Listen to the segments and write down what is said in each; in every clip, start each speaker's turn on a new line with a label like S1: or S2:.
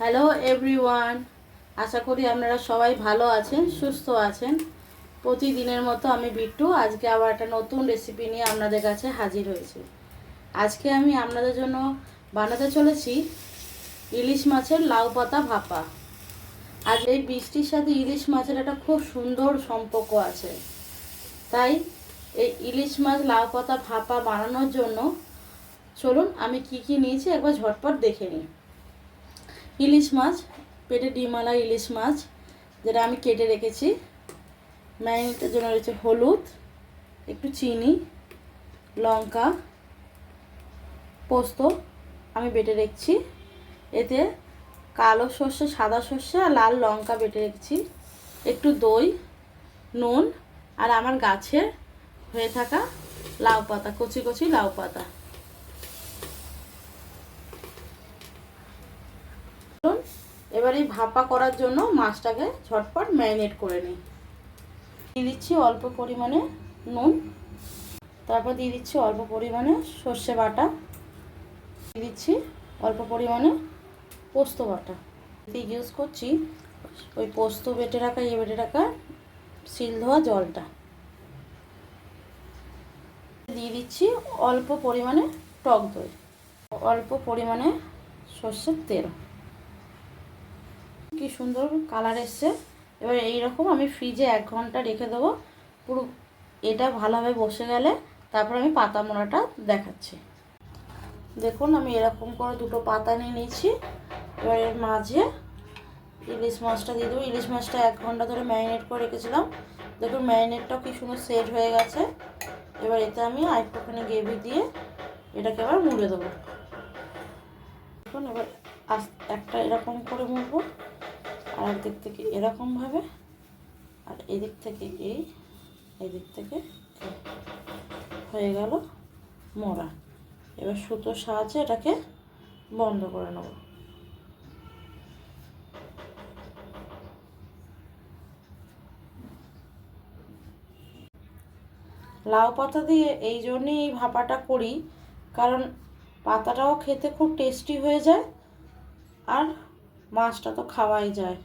S1: Hello everyone আশা করি আপনারা সবাই ভালো আছেন, সুস্থ আছেন। প্রতিদিনের মতো আমি বিট্টু। আজকে আবার একটা নতুন রেসিপি নিয়ে আপনাদের কাছে হাজির হয়েছি। আজকে আমি আপনাদের জন্য বানাতে চলেছি ইলিশ মাছের লাউ পাতা ভাপা। আজ এই বৃষ্টির সাথে ইলিশ মাছের একটা খুব সুন্দর সম্পর্ক আছে। তাই এই ইলিশ মাছ লাউ পাতা ভাপা বানানোর জন্য চলুন আমি কি কি নিয়েছি একবার ঝটপট দেখে নিই। ইলিশ মাছ, পেটে ডিমালা ইলিশ মাছ, যেটা আমি কেটে রেখেছি। ম্যারিনেটের জন্য রয়েছে হলুদ, একটু চিনি, লঙ্কা, পোস্ত আমি বেটে রেখেছি। এতে কালো সর্ষে, সাদা সর্ষে আর লাল লঙ্কা বেটে রেখেছি। একটু দই, নুন আর আমার গাছের হয়ে থাকা লাউ পাতা, কচি কচি লাউ পাতা চলুন, এবার এই ভাপা করার জন্য মাছটাকে ঝটপট ম্যারিনেট করে নিই। দিয়ে দিচ্ছি অল্প পরিমাণে নুন, তারপর দিয়ে দিচ্ছি অল্প পরিমাণে সর্ষে বাটা, দিয়ে দিচ্ছি অল্প পরিমাণে পোস্ত বাটা। এতে ইউজ করছি ওই পোস্ত বেটে রাখা ইয়ে বেটে রাখা শিল ধোয়া জলটা। দিয়ে দিচ্ছি অল্প পরিমাণে টক দই, অল্প পরিমাণে সর্ষের তেল। কি সুন্দর কালার এসছে। এবার এই রকম আমি ফ্রিজে এক ঘণ্টা রেখে দেবো। পুরো এটা ভালোভাবে বসে গেলে তারপর আমি পাতা মোড়াটা দেখাচ্ছি। দেখুন, আমি এরকম করে দুটো পাতা নিয়ে নিয়েছি। এবার এর মাঝে ইলিশ মাছটা দিয়ে দেবো। ইলিশ মাছটা এক ঘণ্টা ধরে ম্যারিনেট করে রেখেছিলাম। দেখুন ম্যারিনেটটাও কি সুন্দর সেট হয়ে গেছে। এবার এতে আমি আরেকটুখানি গ্রেভি দিয়ে এটাকে এবার মুড়ে দেবো। দেখুন, এবার একটা এরকম করে মুড়বো। আর একদিক থেকে এরকমভাবে আর এদিক থেকে এই, এদিক থেকে হয়ে গেল মোড়া। এবার সুতোর সাহায্যে এটাকে বন্ধ করে নেব। লাউ পাতা দিয়ে এই জন্যই এই ভাপাটা করি, কারণ পাতাটাও খেতে খুব টেস্টি হয়ে যায়, আর মাছটা তো খাওয়াই যায়।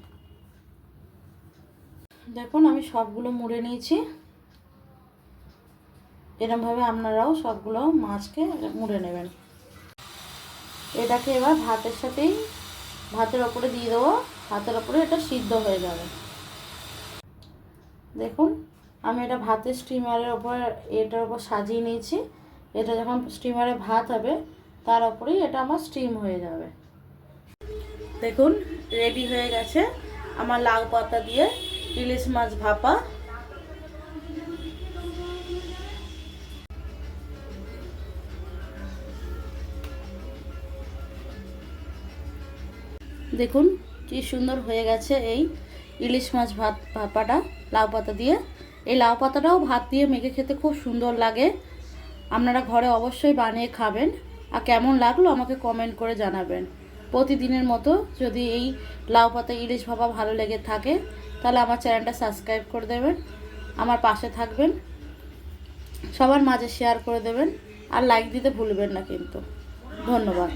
S1: দেখুন, আমি সবগুলো মুড়ে নিয়েছি। এরমভাবে আপনারাও সবগুলো মাছকে মুড়ে নেবেন। এটাকে এবার ভাতের সাথেই, ভাতের ওপরে দিয়ে দেবো। ভাতের ওপরে এটা সিদ্ধ হয়ে যাবে। দেখুন, আমি এটা ভাতের স্টিমারের ওপর, এটার ওপর সাজিয়ে নিয়েছি। এটা যখন স্টিমারে ভাত হবে, তার ওপরেই এটা আমার স্টিম হয়ে যাবে। দেখুন রেডি হয়ে গেছে আমার লাউ পাতা দিয়ে ইলিশ মাছ ভাপা। দেখুন, কি সুন্দর হয়ে গেছে এই ইলিশ মাছ ভাত, ভাপাটা, লাউ পাতা দিয়ে। এই লাউ পাতাটাও ভাত দিয়ে মেখে খেতে খুব সুন্দর লাগে। আপনারা ঘরে অবশ্যই বানিয়ে খাবেন। আর কেমন লাগল আমাকে কমেন্ট করে জানাবেন। প্রতিদিনের মতো যদি এই লাউ পাতা ইলিশ ভাপা ভালো লেগে থাকে, তাহলে আমার চ্যানেলটা সাবস্ক্রাইব করে দেবেন, আমার পাশে থাকবেন, সবার মাঝে শেয়ার করে দেবেন, আর লাইক দিতে ভুলবেন না কিন্তু। ধন্যবাদ।